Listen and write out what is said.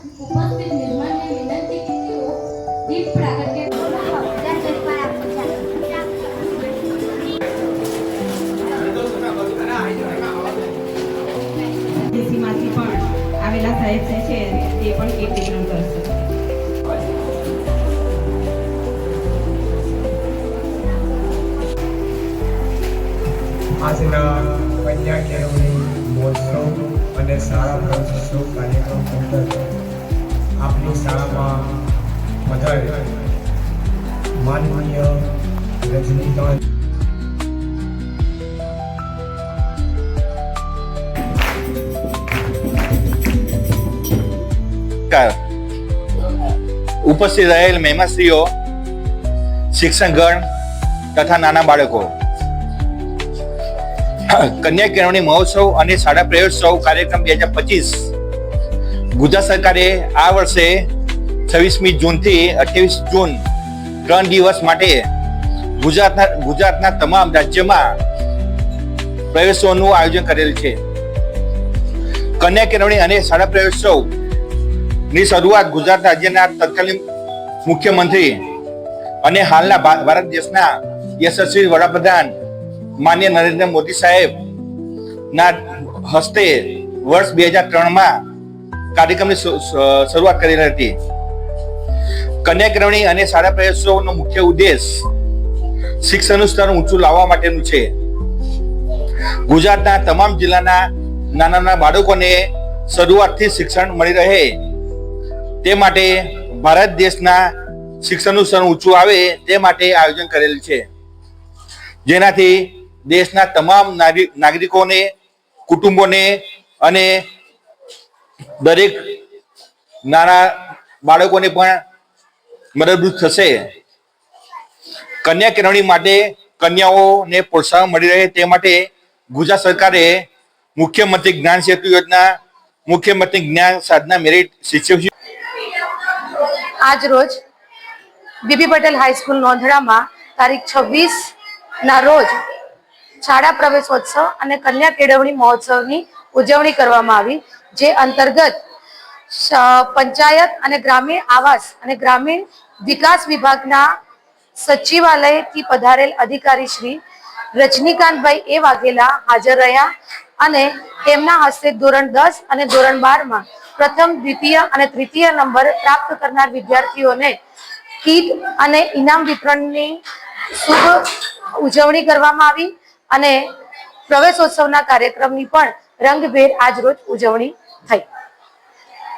ઉપસ્થિત મહેમાનને વિનંતી કે તેઓ દીપ પ્રાગટ્યમાંથી પણ આવેલા સાહેબ જે છે તે પણ કેક વિતરણ કરશે. આજના કન્યા કેળવણી મહોત્સવ અને સારા પ્રવેશોત્સવ કાર્યક્રમ અંતર્ગત આપની શાળામાં પધારેલ માનનીય રજનીકાંત ઉપસ્થિત રહેલ મહેમાશ્રીઓ શિક્ષણગણ તથા નાના બાળકો. કન્યા કેળવણી મહોત્સવ અને શાળા પ્રયોત્સવ કાર્યક્રમ બે હજાર પચીસ ગુજરાત સરકારે આ વર્ષે છવ્વીસમી જૂનથી અઠ્યાવીસ જૂન ત્રણ દિવસ માટે ગુજરાતના ગુજરાતના તમામ રાજ્યમાં પ્રવેશોનું આયોજન કરેલ છે. કન્યા કેળવણી અને શાળા પ્રયોત્સવની શરૂઆત ગુજરાત રાજ્યના તત્કાલીન મુખ્યમંત્રી અને હાલના ભારત દેશના યશસ્વી વડાપ્રધાન માન્ય નરેન્દ્ર મોદી સાહેબ ના હસ્તે વર્ષ બે હજાર ત્રણમાં કાર્યક્રમની શરૂ- શરૂઆત કરેલી હતી. કન્યા અને શાળા પ્રયાસોનો મુખ્ય ઉદ્દેશ શિક્ષણનું સ્તર ઊંચું લાવવા માટેનું છે. ગુજરાતના તમામ જિલ્લાના નાના નાના બાળકોને શરૂઆતથી શિક્ષણ મળી રહે. તે માટે ભારત દેશના શિક્ષણનું સ્તર ઊંચું આવે તે માટે આયોજન કરેલ છે. જેનાથી દેશના તમામ નાગરિ- નાગરિકોને, કુટુંબોને અને દરેક નાના બાળકોને પણ મદદરૂપ થશે. કન્યા કેળવણી માટે કન્યાઓને પ્રોત્સાહન મળી રહે તે માટે ગુજરાત સરકારે મુખ્યમંત્રી જ્ઞાન સેતુ યોજના, મુખ્યમંત્રી જ્ઞાન સાધના મેરિટ શિષ્યવૃત્તિ આજ રોજ બીબી પટેલ હાઈસ્કૂલ નોંધણામાં તારીખ છવ્વીસ ના રોજ શાળા પ્રવેશોત્સવ અને કન્યા કેળવણી મહોત્સવની ઉજવણી કરવામાં આવી, જે અંતર્ગત પંચાયત અને ગ્રામીણ આવાસ અને ગ્રામીણ વિકાસ વિભાગના સચિવાલયથી પધારેલ અધિકારી શ્રી રજનીકાંતભાઈ એ વાઘેલા હાજર રહ્યા અને તેમના હસ્તે ધોરણ દસ અને ધોરણ બારમાં પ્રથમ, દ્વિતીય અને તૃતીય નંબર પ્રાપ્ત કરનાર વિદ્યાર્થીઓને કીટ અને ઇનામ વિતરણની શુભ ઉજવણી કરવામાં આવી અને પ્રવેશોત્સવના કાર્યક્રમની પણ રંગભેર આજ રોજ ઉજવણી થઈ.